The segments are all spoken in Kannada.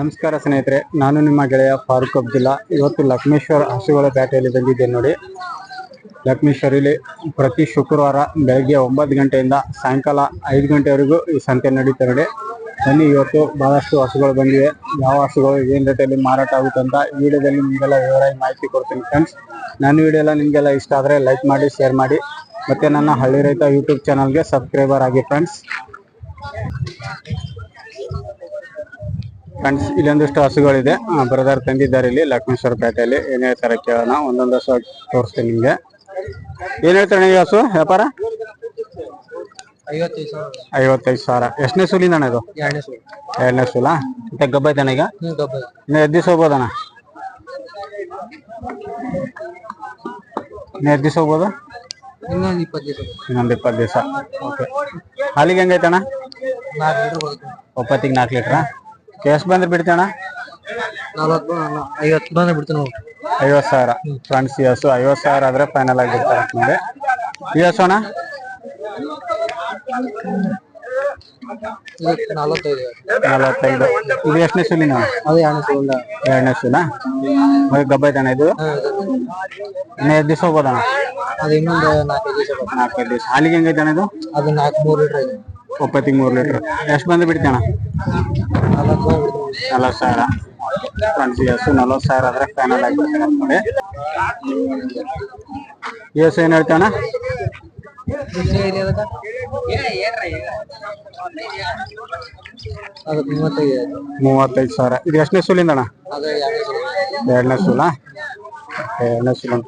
ನಮಸ್ಕಾರ ಸ್ನೇಹಿತರೆ, ನಾನು ನಿಮ್ಮ ಗೆಳೆಯ ಫಾರೂಕ್ ಅಬ್ದುಲ್ಲಾ. ಇವತ್ತು ಲಕ್ಷ್ಮೇಶ್ವರ ಹಸುಗಳ ಪೇಟೆಯಲ್ಲಿ ಬಂದಿದ್ದೇನೆ ನೋಡಿ. ಲಕ್ಷ್ಮೇಶ್ವರಲ್ಲಿ ಪ್ರತಿ ಶುಕ್ರವಾರ ಬೆಳಗ್ಗೆ ಒಂಬತ್ತು ಗಂಟೆಯಿಂದ ಸಾಯಂಕಾಲ ಐದು ಗಂಟೆವರೆಗೂ ಈ ಸಂತೆ ನಡೀತಾ ನೋಡಿ. ಬನ್ನಿ, ಇವತ್ತು ಬಹಳಷ್ಟು ಹಸುಗಳು ಬಂದಿವೆ. ಯಾವ ಹಸುಗಳು, ಏನು ರೇಟಲ್ಲಿ ಮಾರಾಟ ಆಗುತ್ತೆ ಅಂತ ವಿಡಿಯೋದಲ್ಲಿ ನಿಮಗೆಲ್ಲ ವಿವರವಾಗಿ ಮಾಹಿತಿ ಕೊಡ್ತೀನಿ ಫ್ರೆಂಡ್ಸ್ ನನ್ನ ವಿಡಿಯೋ ಎಲ್ಲ ನಿಮಗೆಲ್ಲ ಇಷ್ಟ ಆದರೆ ಲೈಕ್ ಮಾಡಿ ಶೇರ್ ಮಾಡಿ. ಮತ್ತು ನನ್ನ ಹಳ್ಳಿ ರೈತ ಯೂಟ್ಯೂಬ್ ಚಾನಲ್ಗೆ ಸಬ್ಸ್ಕ್ರೈಬರ್ ಆಗಿ ಫ್ರೆಂಡ್ಸ್ ಫ್ರೆಂಡ್ಸ್ ಇಲ್ಲೊಂದಿಷ್ಟು ಹಸುಗಳಿದೆ. ಬ್ರದರ್ ತಂದಿದ್ದಾರೆ ಇಲ್ಲಿ ಲಕ್ಷ್ಮೇಶ್ವರ ಪೇಟೆಯಲ್ಲಿ. ಏನ್ ಹೇಳ್ತಾರೆ ಕೇಳೋಣ. ಒಂದೊಂದು ಹಸು ತೋರಿಸ್ತೀನಿ ನಿಮ್ಗೆ. ಏನ್ ಹೇಳ್ತಾರೆ ಈ ಹಸು? ವ್ಯಾಪಾರ? ಐವತ್ತೈದು ಸಾವಿರ. ಎಷ್ಟನೇ ಸೂಲಿಂದ ಅಣ್ಣ ಇದು? ಎರಡನೇ ಸೂಲ. ಮತ್ತೆ ಗಬ್ಬ ಐತಣ್ಣ ಈಗ? ಇನ್ನು ಎದ್ದು ದಿವಸ ಹೋಗ್ಬೋದಣ್ಣ ಇನ್ನು ಎದ್ದು ದಿವಸ ಹೋಗ್ಬೋದು? ಇನ್ನೊಂದು ಇಪ್ಪತ್ತು ದಿವಸ. ಓಕೆ ಹಾಲಿಗೆ ಹೆಂಗೈತಣ್ಣ ಒಪ್ಪತ್ತಿಗೆ ನಾಲ್ಕು ಲೀಟ್ರಾ? ಎಷ್ಟು ಬಂದ್ರೆ ಬಿಡ್ತೇಣ್ಣ ನಲ್ವತ್ತು ಐವತ್ತು ಬಂದ್ರೆ ಬಿಡ್ತೀನಿ ಐವತ್ತು ಸಾವಿರ. ಫ್ರೆಂಡ್ಸ್ ಐವತ್ತು ಸಾವಿರ ಆದ್ರೆ ಫೈನಲ್ ಆಗಿರ್ತಾರೆ ಈ ಹಸು ಅಣ್ಣ? ಇದಕ್ಕೆ ನಲ್ವತ್ತೈದು. ನಲವತ್ತೈದು. ಇದು ಎಷ್ಟನೇ ಸುಲಿನ ಅದು ಎರಡನೇ ಎರಡನೇ ಸುಲ ಗಬ್ಬ ಐತಣ್ಣ ಇದು? ಇನ್ನು ಎಷ್ಟು ದಿವಸ ಹೋಗೋದಣ್ಣ ಅದು ಇನ್ನೊಂದು ನಾಲ್ಕೈದು ದಿವಸ ನಾಲ್ಕೈದು ದಿವಸ. ಹಾಲಿಗೆ ಹೆಂಗೈತಣ್ಣ ಇದು? ಅದು ನಾಲ್ಕು ಮೂರು ಲೀಟ್ರ್ ಇದೆ ಒಪ್ಪತ್ತಿಗೆ ಮೂರು ಲೀಟ್ರ್. ಎಷ್ಟು ಬಂದು ಬಿಡ್ತೇಣ ನಲ್ವತ್ತು ಸಾವಿರ. ಸಿ ಎಸ್ ನಲವತ್ತು ಸಾವಿರ ಆದರೆ ಫೈನಲ್ ಆಗಿಬಿಡ್ತಾರೆ ನೋಡಿ. ಎಸ್ ಏನು ಹೇಳ್ತಾಣ ಮೂವತ್ತೈದು ಸಾವಿರ. ಇದು ಎಷ್ಟನೇ ಸೂಲಿಂದ ಅಣ್ಣ ಎರಡನೇ ಸೂಲ? ಎರಡನೇ ಸುಲ ಅಂತ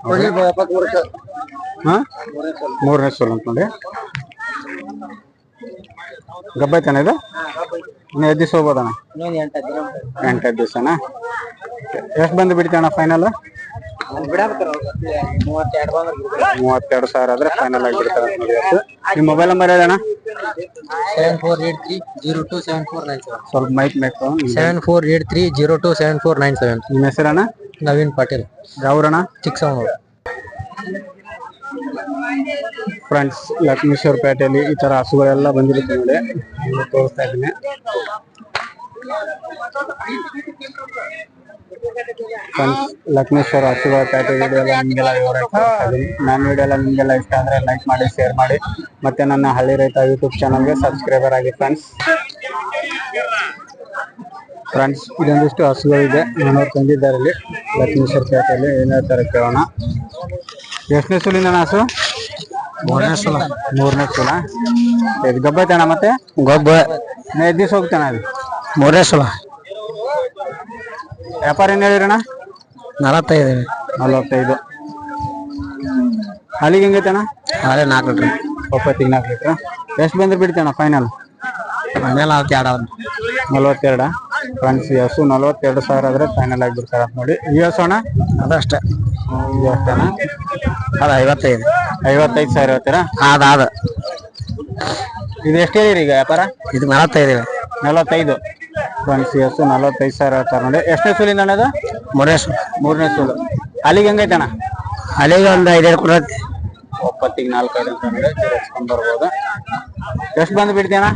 ಮೂರನೇ ಸೂಲ್ ಅಂತ ನೋಡಿ. ಗಬ್ಬ ಐತಾನ ಇದು? ಇನ್ನು ಎದ್ದು ದಿವಸ ಹೋಗ್ಬೋದಣ್ಣ? ಇನ್ನೊಂದು ಎಂಟು ಹತ್ತು ದಿನ ಎಂಟೈದು ದಿವಸನ? ಎಷ್ಟು ಬಂದು ಬಿಡ್ತೀಯಣ್ಣ ಫೈನಲ್. ಮೂವತ್ತೆರಡು ಸಾವಿರ ಆದ್ರೆ ಫೈನಲ್ ಆಗಿ ಬಿಡ್ತಾರೆ ನೋಡಿ ಇವತ್ತು ನಿಮ್ಮ mobile number ಹೇಳಣ್ಣ? Seven four eight three zero two seven four nine seven. ಸ್ವಲ್ಪ ಮೈಕ್ ಬೇಕು seven four eight three zero two seven four nine seven. ನಿಮ್ಮ ಹೆಸರಣ್ಣ? ನವೀನ್ ಪಾಟೀಲ್. ಯಾವ್ರಣ್ಣ? ಚಿಕ್ಕಸವನೂರು. ಫ್ರೆಂಡ್ಸ್ ಲಕ್ಷ್ಮೇಶ್ವರ ಪೇಟೆಯಲ್ಲಿ ಈ ತರ ಹಸುಗಳೆಲ್ಲ ಬಂದಿರುತ್ತೆ ನೋಡಿ. ತೋರಿಸ್ತಾ ಇದ್ದೀನಿ. ಫ್ರೆಂಡ್ಸ್ ಲಕ್ಷ್ಮೇಶ್ವರ ಹಸುಗಳ ಪೇಟೆ ವಿಡಿಯೋ ಎಲ್ಲ ನಿಮಗೆಲ್ಲ ನನ್ನ ವಿಡಿಯೋ ಎಲ್ಲ ನಿಮಗೆಲ್ಲ ಇಷ್ಟ ಅಂದ್ರೆ ಲೈಕ್ ಮಾಡಿ ಶೇರ್ ಮಾಡಿ. ಮತ್ತೆ ನನ್ನ ಹಳ್ಳಿ ರೈತ ಯೂಟ್ಯೂಬ್ ಚಾನಲ್ಗೆ ಸಬ್ಸ್ಕ್ರೈಬರ್ ಆಗಿ ಫ್ರೆಂಡ್ಸ್ ಫ್ರೆಂಡ್ಸ್ ಇದೊಂದಿಷ್ಟು ಹಸುಗಳಿದೆ. ನಾನು ತಂದಿದ್ದಾರೆ ಇಲ್ಲಿ. ಲಕ್ಷ್ಮೇಶ್ವರ ಪೇಟೆಯಲ್ಲಿ ಏನೇ ತರ ಕೇಳೋಣ. ಎಷ್ಟನೇ ಸುಲಿಂದ ನಾಸು? ಮೂರನೇ ಸಲ. ಮೂರನೇ ಸಲ. ಇದು ಗಬ್ಬ ಐತಣ್ಣ ಮತ್ತೆ? ಗೊಬ್ಬ ಐದು ದಿವಸ ಹೋಗ್ತಾನ ಅದು? ಮೂರನೇ ಸಲ. ವ್ಯಾಪಾರ ಏನು ಹೇಳಿರಣ್ಣ ನಲವತ್ತೈದು. ನಲವತ್ತೈದು. ಅಲ್ಲಿಗೆ ಹೆಂಗೈತಣ್ಣ ಅದೇ ನಾಲ್ಕು ಲೀಟ್ರ್. ಒಪ್ಪತ್ತಿಗೆ ನಾಲ್ಕು ಲೀಟ್ರ್? ಎಷ್ಟು ಬಂದ್ರೆ ಬಿಡ್ತಣ್ಣ ಫೈನಲ್ ಫೈನಲ್ ನಲವತ್ತು ಎರಡು ನಲ್ವತ್ತೆರಡ? ಫ್ರೆಂಡ್ಸ್ ಹಸು ನಲವತ್ತೆರಡು ಸಾವಿರ ಆದರೆ ಫೈನಲ್ ಆಗಿಬಿಡ್ತಾರೆ ನೋಡಿ. ಈ ಹಸು ಅಣ್ಣ? ಅದಷ್ಟೇ ಈ ಅದು ಐವತ್ತೈದು. ಐವತ್ತೈದು ಸಾವಿರ ಹೇಳ್ತೀರಾ? ಅದು ಅದು. ಇದು ಎಷ್ಟು ರೀ ಈಗ ವ್ಯಾಪಾರ? ಇದು ನಲವತ್ತೈದು ಇವೆ. ನಲವತ್ತೈದು. ಫ್ರೆಂಡ್ಸ್ ಈ ಹಸು ನಲವತ್ತೈದು ಸಾವಿರ ಹೇಳ್ತಾರೆ ನೋಡಿ. ಎಷ್ಟನೇ ಸೂಲಿಂದ ಅಣ್ಣ ಅದು ಮೂರನೇ ಸಲ. ಮೂರನೇ ಸೂಲು. ಹೆಂಗೈತೆ ಅಣ್ಣ ಅಲ್ಲಿಗೆ ಒಂದು ಐದೈದು ಕೊಡತ್ತೆ ಒಪ್ಪತ್ತಿಗೆ ನಾಲ್ಕೈದು ಅಂತ ಅಂದ್ರೆ ತಿರ್ಗಿಸ್ಕೊಂಡ್ ಬರ್ಬೋದು. ಎಷ್ಟು ಬಂದು ಬಿಡ್ತೀಯಣ್ಣ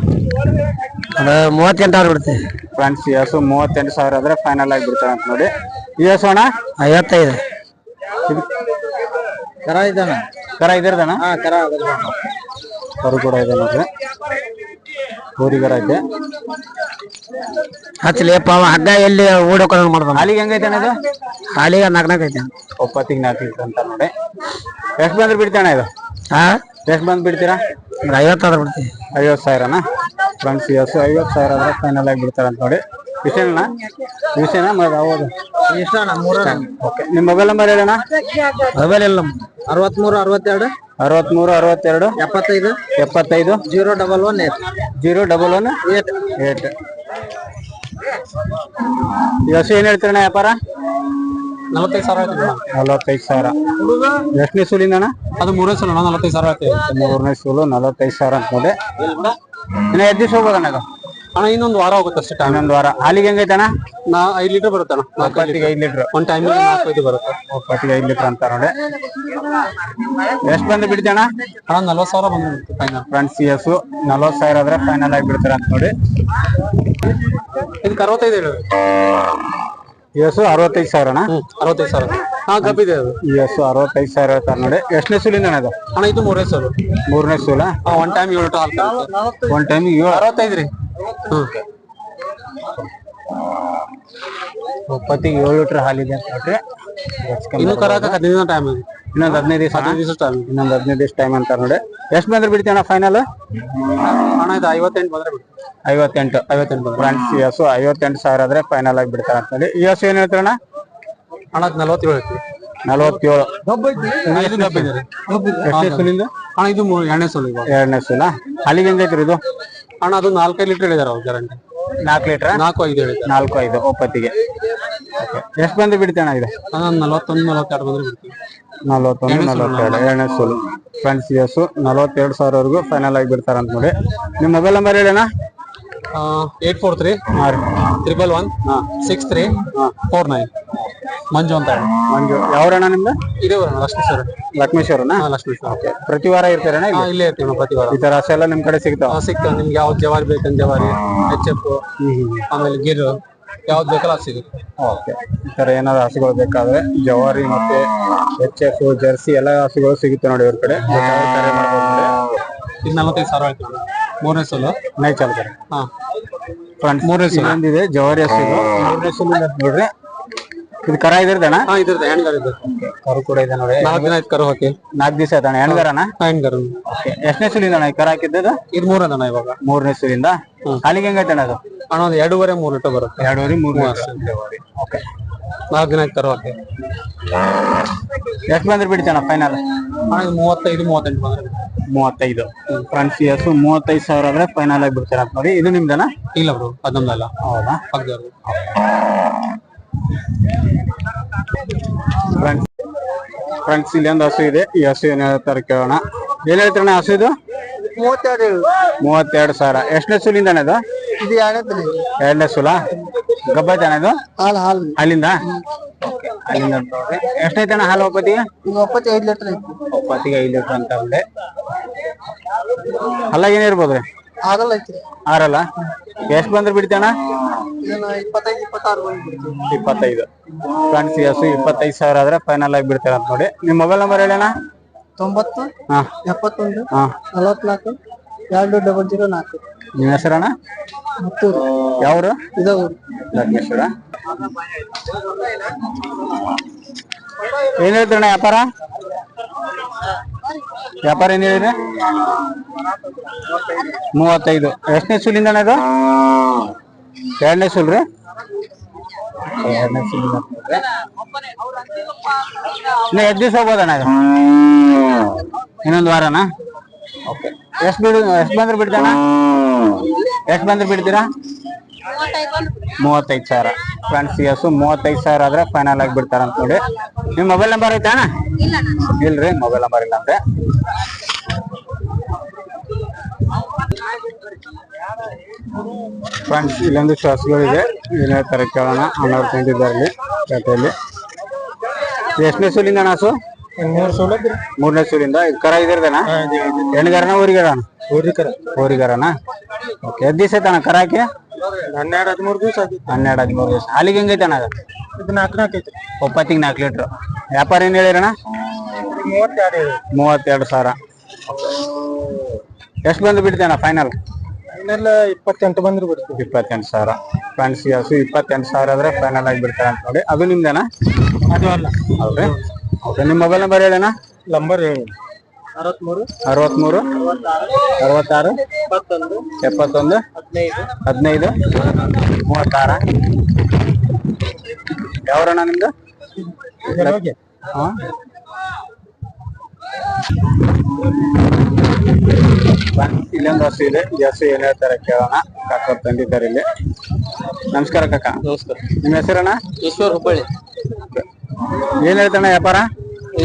ಅದು ಮೂವತ್ತೆಂಟು ಸಾವಿರ ಬಿಡ್ತೀವಿ. ಫ್ರೆಂಡ್ಸ್ ಹಸು ಮೂವತ್ತೆಂಟು ಸಾವಿರ ಆದರೆ ಫೈನಲ್ ಆಗಿ ಬಿಡ್ತಾರೆ ಅಂತ ನೋಡಿ. ಈ ಹಸು ಅಣ್ಣ? ಐವತ್ತೈದು. ಇದು ಕರ ಇದ್ದಾನ? ಕರ ಇದಿರ್ದಾನ ಹಾ ಕರ ಕರು ಕೂಡ ಇದೆ ನೋಡ್ರಿ. ಊರಿಗರ ಐತೆ. ಹಚ್ಚಲಿಯಪ್ಪ ಅವ ಹಗ್ಗ ಎಲ್ಲಿ ಓಡೋಕೊಂಡು ಮಾಡ್ತಾನ ಹಾಲಿಗೆ ಹೆಂಗೈತೆ ಅಣ್ಣ ಇದು? ಹಾಲಿಗೆ ನಾಲ್ಕು ನಾಲ್ಕು ಐತೆ. ಒಪ್ಪತ್ತಿಗೆ ನಾಲ್ಕು ಲೀಟ್ರ್ ಅಂತ ನೋಡಿ. ಎಷ್ಟು ಬಂದ್ರೆ ಬಿಡ್ತಾನೆ ಇದು? ಹಾ ಎಷ್ಟು ಬಂದು ಬಿಡ್ತೀರಾ? ಒಂದು ಐವತ್ತಾದ್ರು ಬಿಡ್ತೀವಿ. ಐವತ್ತು ಸಾವಿರನಾ? ಫ್ರೆಂಡ್ಸ್ ಐವತ್ತು ಸಾವಿರ ಆದ್ರೆ ಫೈನಲ್ ಆಗಿ ಬಿಡ್ತಾರೆ ಅಂತ ನೋಡಿ. ವಿಷಯನ ವಿಷಯನ ಹೌದು ಓಕೆ ನಿಮ್ಮ ಮೊಬೈಲ್ ನಂಬರ್ ಹೇಳಣ್ಣ? ಮೊಬೈಲ್ ಇಲ್ಲ ಅರವತ್ಮೂರು ಅರವತ್ತೆರಡು. ಅರವತ್ಮೂರು ಅರವತ್ತೆರಡು. ಎಪ್ಪತ್ತೈದು. ಎಪ್ಪತ್ತೈದು. Zero double one eight. Zero double one eight. Eight. ಹಸು ಏನ್ ಹೇಳ್ತೀರಣ್ಣ ವ್ಯಾಪಾರ? ನಲವತ್ತೈದು ಸಾವಿರ ನಲವತ್ತೈದು ಸಾವಿರ. ಎಷ್ಟನೇ ಸೂಲಿಂದ ಅಣ್ಣ? ಅದು ಮೂರನೇ ಸಲ ನಲವತ್ತೈದು ಸಾವಿರ ಮೂರನೇ ಸೂಲು ನಲವತ್ತೈದು ಸಾವಿರ ಅಂತ ನೋಡಿ ಇನ್ನ ಎದ್ದು ದಿವಸ ಹೋಗೋದಣ್ಣ ಅಣ್ಣ ಇನ್ನೊಂದು ವಾರ ಹೋಗುತ್ತೆ ಅಷ್ಟೇ ಟೈಮ್ ಇನ್ನೊಂದು ವಾರ. ಹಾಲಿಗೆ ಹೆಂಗೈತೆ ಅಣ್ಣ? ನಾ ಐದು ಲೀಟರ್ ಬರುತ್ತೆ ಅಣ್ಣ. ನಾಲ್ಕು ಒಪ್ಪತ್ತಿಗೆ ಐದು ಲೀಟರ್ ಒಂದು ಟೈಮ್ ನಾಲ್ಕೈದು ಬರುತ್ತೆ. ಒಪ್ಪತ್ತಿಗೆ ಐದು ಲೀಟರ್ ಅಂತ ನೋಡಿ. ಎಷ್ಟು ಬಂದು ಬಿಡ್ತೀಯಣ್ಣ ಅಣ್ಣ? ನಲ್ವತ್ತು ಸಾವಿರ ಬಂದು ಫೈನಲ್ ಫ್ರೆಂಡ್ಸ್ ಹಸು ನಲವತ್ತು ಸಾವಿರ ಆದ್ರೆ ಫೈನಲ್ ಆಗಿ ಬಿಡ್ತಾರೆ ಅಂತ ನೋಡಿ. ಇದಕ್ಕೆ ಅರವತ್ತೈದು ಹೇಳಿ. ಎಸ್ ಅರವತ್ತೈದು ಸಾವಿರ ಅಣ್ಣ. ಅರವತ್ತೈದು ಸಾವಿರ. ಹಾ ಗಬ್ಬಿದೆ ಅದು. ಎಸ್ ಅರವತ್ತೈದು ಸಾವಿರ ಹೇಳ್ತಾರೆ ನೋಡಿ. ಎಷ್ಟನೇ ಸೂಲಿಂದ ಅದು ಅಣ್ಣ ಇದು ಮೂರನೇ ಸೂಲು. ಮೂರನೇ ಸೂಲ? ಒನ್ ಟೈಮ್ ಏಳು ಟು ಹಾಲು ಒನ್ ಟೈಮ್ ಏಳು. ಅರವತ್ತೈದು ರೀ. ಹ್ಮ್. ಒಪ್ಪತ್ತಿಗೆ ಏಳು ಲೀಟರ್ ಹಾಲಿದೆ ಅಂತ ಇನ್ನು ಕರಾಕ ಹದಿನೈದು ಟೈಮ್ ಇದೆ ಇನ್ನೊಂದ್ ಹದಿನೈದು ದಿವಸ ಹದಿನೈದು ದಿವಸ ಟೈಮ್ ಇನ್ನೊಂದು ಹದಿನೈದು ದಿವಸ ಟೈಮ್ ಅಂತಾರೆ ನೋಡಿ. ಎಷ್ಟು ಬಂದ್ರೆ ಬಿಡ್ತೀಯಣ್ಣ ಫೈನಲ್ ಅಣ್ಣ ಇದು ಐವತ್ತೆಂಟು ಬಂದ್ರೆ ಬಿಡ್ತೀವಿ. ಐವತ್ತೆಂಟು. ಐವತ್ತೆಂಟು ಬಂದ್ರೆ ಫ್ರೆಂಡ್ಸ್ ಹಸು ಐವತ್ತೆಂಟು ಸಾವಿರ ಆದರೆ ಫೈನಲ್ ಆಗಿ ಬಿಡ್ತಾರೆ ಅಂತೇಳಿ ಹಸು ಏನ್ ಹೇಳ್ತಾರಣ್ಣ ಅಣ್ಣ? ನಲ್ವತ್ತೇಳು ನಲವತ್ತೇಳು. ಐತಿ. ನಲವತ್ತೇಳು ಎಷ್ಟನೇ ಸುಲಿಂದ ಅಣ್ಣ ಇದು ಎರಡನೇ ಸೋಲು ಇವಾಗ. ಎರಡನೇ ಸುಲ ಹಾಲಿಗೆ ಹೆಂಗೈತ್ರಿ ಇದು? ಅಣ್ಣ ಅದು ನಾಲ್ಕೈದು ಲೀಟರ್ ಹೇಳಿದಾರೆ ಅವ್ರು ಗ್ಯಾರಂಟಿ. ನಾಲ್ಕು ಲೀಟರ್? ನಾಲ್ಕು ಐದು ಹೇಳಿದ್ದಾರೆ ನಾಲ್ಕು ಐದು ಒಪ್ಪತ್ತಿಗೆ. ಎಷ್ಟು ಬಂದು ಬಿಡ್ತೆ ಅಣ್ಣ ಇದೆ? ಅಣ್ಣ ನಲವತ್ತೊಂದು ನಲವತ್ತೆರಡು ಬಂದ್ರೆ ಬಿಡ್ತೀವಿ ನಲವತ್ತೊಂದು ನಲವತ್ತೆರಡು ಎರಡನೇ ಸೋಲು. ಫ್ರೆಂಡ್ಸ್ ಹಸು ನಲವತ್ತೆರಡು ಸಾವಿರವರೆಗೂ ಫೈನಲ್ ಆಗಿ ಬಿಡ್ತಾರ ಅಂತ ನೋಡಿ. ನಿಮ್ಮ mobile number ಹೇಳಣ್ಣ eight four three triple one six three four nine Manju ಅಂತ ಹೇಳಿ. ಮಂಜು. ಯಾವ್ರಣ್ಣ ನಿಮ್ದು? ಇದೇ ಬರೋಣ ಲಕ್ಷ್ಮೇಶ್ವರ. ಸರ್ ಲಕ್ಷ್ಮೇಶ್ವರನ? ಹಾ ಸರ್ ಪ್ರತಿ ವಾರ ಇರ್ತಾರಣ್ಣ ಹಾ ಇಲ್ಲೇ ಇರ್ತೀವಿ ನಾವು ಪ್ರತಿ ವಾರ. ಈ ತರ ಹಸೆ ಎಲ್ಲ ನಿಮ್ ಕಡೆ ಸಿಗ್ತಾವ? ಹಾ, ಸಿಗ್ತದೆ ನಿಮ್ಗೆ ಯಾವ್ದು ಜವಾರಿ ಬೇಕಂತ ಜವಾರಿ ಎಚ್ ಎಫ್ ಆಮೇಲೆ ಗಿರ್ ಯಾವ್ದು ಬೇಕಲ್ಲ ಅದು ಸಿಗುತ್ತೆ. ಓಕೆ. ಈ ತರ ಏನಾದ್ರು ಹಸುಗಳು ಬೇಕಾದ್ರೆ ಜವಾರಿ ಮತ್ತೆ ಎಚ್ ಎಫ್ ಜರ್ಸಿ ಎಲ್ಲ ಹಸುಗಳು ಸಿಗುತ್ತೆ ನೋಡಿ ಇವ್ರ ಕಡೆ. ಬೇಕಾದ್ರೆ ಕರೆ ಮಾಡ್ಬೋದು ನೋಡಿ. ಇದು ನಲವತ್ತೈದು ಸಾವಿರ ಆಯ್ತು. ಮೂರನೇ ಸಲ ನೈ ಚಾಲ್ತಾರೆ ಹಾ. ಫ್ರೆಂಡ್ಸ್ ಮೂರನೇ ಇನ್ನೊಂದಿದೆ ಜವಾರಿ ಹಸು ಇದು ಮೂರನೇ ಸಲ ನೋಡ್ರಿ ಇದು ಕರ ಇದಿರ್ದಣ ಹಾ ಇದ್ರದ್ದು ಹ್ಯಾಂಡ್ಗರ್ ಇದೆ ಕರು ಕೂಡ ಇದೆ ನೋಡಿ. ನಾಲ್ಕು ದಿನ ಆಯ್ತು ಕರು ಹಾಕಿ. ನಾಲ್ಕು ದಿವಸ ಆಯ್ತಣ ಹೆಣ್ಗರಣ ಹ್ಯಾಂಡ್ಗರ್ ಎಷ್ಟನೇ ಸುಲಿಂದಣ್ಣ ಈ ಕರ ಹಾಕಿದ್ದು ಇದು ಮೂರದಣ್ಣ ಇವಾಗ. ಮೂರನೇ ಸುಲಿಂದ ಅಲ್ಲಿಗೆ ಹೆಂಗೈತಣ ಅದು? ಅಣ್ಣ ಒಂದು ಎರಡೂವರೆ ಮೂರು ಲೀಟರ್ ಬರುತ್ತೆ. ಎರಡೂವರೆ ಮೂರು ಓಕೆ. ನಾಲ್ಕು ದಿನ ಆಯ್ತು ಕರು ಹಾಕಿ. ಎಷ್ಟು ಬಂದ್ರೆ ಬಿಡ್ತಾನ ಫೈನಲ್ ಅಣ್ಣ ಇದು ಮೂವತ್ತೈದು ಮೂವತ್ತೆಂಟು ಬಂದ್ರೆ. ಮೂವತ್ತೈದು. ಫ್ರೆಂಡ್ಸ್ ಇಯರ್ಸ್ ಮೂವತ್ತೈದು ಸಾವಿರ ಆದ್ರೆ ಫೈನಲ್ ಆಗಿ ಬಿಡ್ತಾರೆ ನೋಡಿ. ಇದು ನಿಮ್ದನ? ಇಲ್ಲ ಬ್ರೋ ಅದೊಂದಲ್ಲ ಹೌದಾ? ಪಕ್ಕದವ್ರದ್ದು. ಫ್ರೆಂಡ್ಸ್ ಫ್ರೆಂಡ್ಸ್ ಇಲ್ಲಿ ಒಂದು ಹಸು ಇದೆ. ಈ ಹಸು ಏನ್ ಹೇಳ್ತಾರೆ ಕೇಳೋಣ ಏನ್ ಹೇಳ್ತಾರಣ ಹಸು ಇದು? ಮೂವತ್ತೆರಡು. ಮೂವತ್ತೆರಡು ಸಾವಿರ. ಎಷ್ಟನೇ ಸುಲಿಂದಣ್ಣ ಇದು? ಇದು ಎರಡನೇ. ಎರಡನೇ ಸುಲ? ಗಬ್ಬ ಇದು? ಹಾಲು ಹಾಲು. ಅಲ್ಲಿಂದ? ಅಲ್ಲಿಂದ ಎಷ್ಟೈತೆ ಎಷ್ಟೈತಣ್ಣ ಹಾಲು ಒಪ್ಪತ್ತಿಗೆ ಇದು ಒಪ್ಪತ್ತೈದು ಲೀಟರ್ ಒಪ್ಪತ್ತಿಗೆ ಐದು ಲೀಟರ್ ಅಂತ ಅಂದೆ. ಅಲ್ಲ ಏನಿರ್ಬೋದ್ರಿ ಆರಲ್ಲ ಐತಿ ಆರಲ್ಲ? ಎಷ್ಟು ಬಂದ್ರೆ ಬಿಡ್ತಣ್ಣ ಇದನ್ನ ಇಪ್ಪತ್ತೈದು ಇಪ್ಪತ್ತಾರು ಬಂದು ಬಿಡ್ತೀವಿ ಇಪ್ಪತ್ತೈದು. ಫ್ರೆಂಡ್ಸ್ ಹಸು ಇಪ್ಪತ್ತೈದು ಸಾವಿರ ಆದ್ರೆ ಫೈನಲ್ ಆಗಿ ಬಿಡ್ತಾರೆ ಅಂತ ನೋಡಿ. ನಿಮ್ಮ ಮೊಬೈಲ್ ನಂಬರ್ ಹೇಳಣ್ಣ ತೊಂಬತ್ತು ಹಾ. ಎಪ್ಪತ್ತೊಂದು ಹಾ. ನಲವತ್ನಾಲ್ಕು ಎರಡು ಡಬಲ್ ಜೀರೋ ನಾಲ್ಕು. ನಿಮ್ಮ ಹೆಸರಣ್ಣ ಮುತ್ತೂರು. ಯಾವ್ರು? ಇದು ಲಕ್ಷ್ಮೇಶ್ವರ ಏನ್ ಹೇಳ್ತೀರಣ್ಣ ವ್ಯಾಪಾರ? ವ್ಯಾಪಾರ ಏನ್ ಹೇಳಿದ್ರೆ? ಮೂವತ್ತೈದು. ಎಷ್ಟನೇ ಸುಲಿಂದ ಅಣ್ಣ ಇದು? ಎರಡನೇ ಸುಲ್ ರೀ? ಎರಡನೇ ಸುಲ್. ಇನ್ನು ಎಷ್ಟು ದಿವಸ ಹೋಗ್ಬೋದಣ್ಣ ಇದು? ಇನ್ನೊಂದು ವಾರನಾ? ಓಕೆ. ಎಷ್ಟು ಬಿಡು ಎಷ್ಟು ಬಂದ್ರೆ ಬಿಡ್ತಾನ ಎಷ್ಟು ಬಂದ್ರೆ ಬಿಡ್ತೀರಾ? ಮೂವತ್ತೈದು ಸಾವಿರ. ಫ್ರೆಂಡ್ಸ್ ಸಿ ಹಸು ಮೂವತ್ತೈದು ಸಾವಿರ ಆದ್ರೆ ಫೈನಲ್ ಆಗಿ ಬಿಡ್ತಾರ ಅಂತ ನೋಡಿ. ನಿಮ್ ಮೊಬೈಲ್ ನಂಬರ್ ಐತಾ ಅಣ್ಣ ಇಲ್ರಿ ಮೊಬೈಲ್ ನಂಬರ್ ಇಲ್ಲ ಅಂದ್ರೆ. ಫ್ರೆಂಡ್ಸ್ ಇಲ್ಲೊಂದು ಶಾಸ್ತ್ರಗಳಿದೆ. ಏನೇ ತರ ಕೇಳೋಣ ಅನ್ನೋರು ತಂದಿದ್ದಾರೆ ಇಲ್ಲಿ ಪೇಟೆಯಲ್ಲಿ ಎಷ್ಟನೇ ಸೂಲಿಂದ ನಾಸು ಮೂರನೇ ಸೂಲಿಂದ. ಇದು ಕರ ಇದಿರ್ದನ? ಎಣ್ಗಾರನ ಊರಿಗಾರನ? ಊರಿಗರನ? ಓಕೆ ಎದ್ದು ದಿವಸ ಐತಣ್ಣ ಕರ ಹಾಕಿ ಹನ್ನೆರಡು ಹದಿಮೂರು ದಿವಸ ಹನ್ನೆರಡು ಹದಿಮೂರು ದಿವಸ. ಹಾಲಿಗೆ ಹೆಂಗೈತೆ ಅಣ್ಣ ಅದು? ಇದು ನಾಲ್ಕು ನಾಲ್ಕು ಐತಿ ಒಪ್ಪತ್ತಿಗೆ ನಾಲ್ಕು ಲೀಟ್ರ್. ವ್ಯಾಪಾರ ಏನು ಹೇಳಿರಣ್ಣ? ಮೂವತ್ತೆರಡು ಮೂವತ್ತೆರಡು ಸಾವಿರ. ಎಷ್ಟು ಬಂದು ಬಿಡ್ತೇಣ ಫೈನಲ್ ಇನ್ನೆಲ್ಲ ಇಪ್ಪತ್ತೆಂಟು ಬಂದ್ರೆ ಬಿಡ್ತೀವಿ ಇಪ್ಪತ್ತೆಂಟು ಸಾವಿರ. ಫ್ರೆಂಡ್ಸ್ ಈ ಹಸು ಇಪ್ಪತ್ತೆಂಟು ಸಾವಿರ ಆದ್ರೆ ಫೈನಲ್ ಆಗಿ ಬಿಡ್ತಾರೆ ಅಂತ ನೋಡಿ. ಅದು ನಿಮ್ದೇನಾ? ಅದು ಅಲ್ಲ. ಹೌದ್ರಿ. ಓಕೆ ನಿಮ್ಮ ಮೊಬೈಲ್ ನಂಬರ್ ಹೇಳಣ್ಣ ನಂಬರ್ ಹೇಳಿ. ಅರವತ್ಮೂರು. ಅರವತ್ಮೂರು. ಅರವತ್ತಾರು. ಇಪ್ಪತ್ತೊಂದು ಎಪ್ಪತ್ತೊಂದು. ಹದಿನೈದು. ಹದಿನೈದು. ಮೂವತ್ತಾರ. ಯಾವ್ರಣ್ಣ ನಿಮ್ದು? ಹಾ. ಇಲ್ಲೊಂದು ಹಸು ಇದೆ. ಈ ಹಸು ಏನ್ ಹೇಳ್ತಾರೆ ಕೇಳೋಣ. ಕಾಕ ತಂದಿದ್ದಾರೆ ಇಲ್ಲಿ. ನಮಸ್ಕಾರ ಕಾಕ. ನಮಸ್ಕಾರ. ನಿಮ್ಮ ಹೆಸರಣ್ಣ? ಈಶ್ವರ್ ಹುಬ್ಬಳ್ಳಿ. ಏನ್ ಹೇಳ್ತಾನ ವ್ಯಾಪಾರ?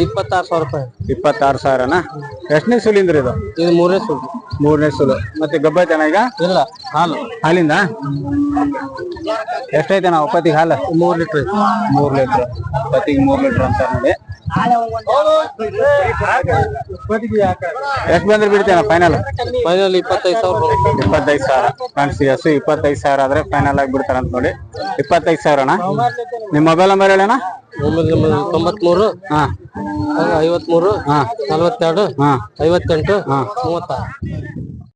ಇಪ್ಪತ್ತಾರು ಸಾವಿರ ರೂಪಾಯಿ. ಇಪ್ಪತ್ತಾರು ಸಾವಿರನ? ಎಷ್ಟನೇ ಸುಲಿಂದ್ರಿ ಇದು? ಇದು ಮೂರನೇ ಸುಲು. ಮೂರನೇ ಸುಲು. ಮತ್ತೆ ಗಬ್ಬೈತಣ್ಣ ಈಗ? ಇಲ್ಲ ಹಾಲು. ಹಾಲಿಂದ? ಎಷ್ಟೈತಣ್ಣ ಒಪ್ಪತ್ತಿಗೆ ಹಾಲು? ಮೂರು ಲೀಟ್ರ್ ಮೂರು ಲೀಟ್ರ್. ಒಪ್ಪತ್ತಿಗೆ ಮೂರು ಲೀಟ್ರ್ ಅಂತ ನೋಡಿ. ಎಷ್ಟು ಬಂದ್ರೆ ಬಿಡ್ತೇನೆ ಫೈನಲ್ ಫೈನಲ್ ಇಪ್ಪತ್ತೈದು ಸಾವಿರ ಇಪ್ಪತ್ತೈದು ಸಾವಿರ. ಫ್ರೆಂಡ್ಸ್ ಎಸ್ ಇಪ್ಪತ್ತೈದು ಸಾವಿರ ಆದ್ರೆ ಫೈನಲ್ ಆಗಿ ಬಿಡ್ತಾರಂತ ನೋಡಿ. ಇಪ್ಪತ್ತೈದು ಸಾವಿರಣ್ಣ ನಿಮ್ಮ ಮೊಬೈಲ್ ನಂಬರ್ ಹೇಳಣ್ಣ? ಒಂಬತ್ತು ತೊಂಬತ್ಮೂರು ಹಾ. ಐವತ್ಮೂರು ಹಾ. ನಲವತ್ತೆರಡು ಹಾ. ಐವತ್ತೆಂಟು ಮೂವತ್ತಾರು.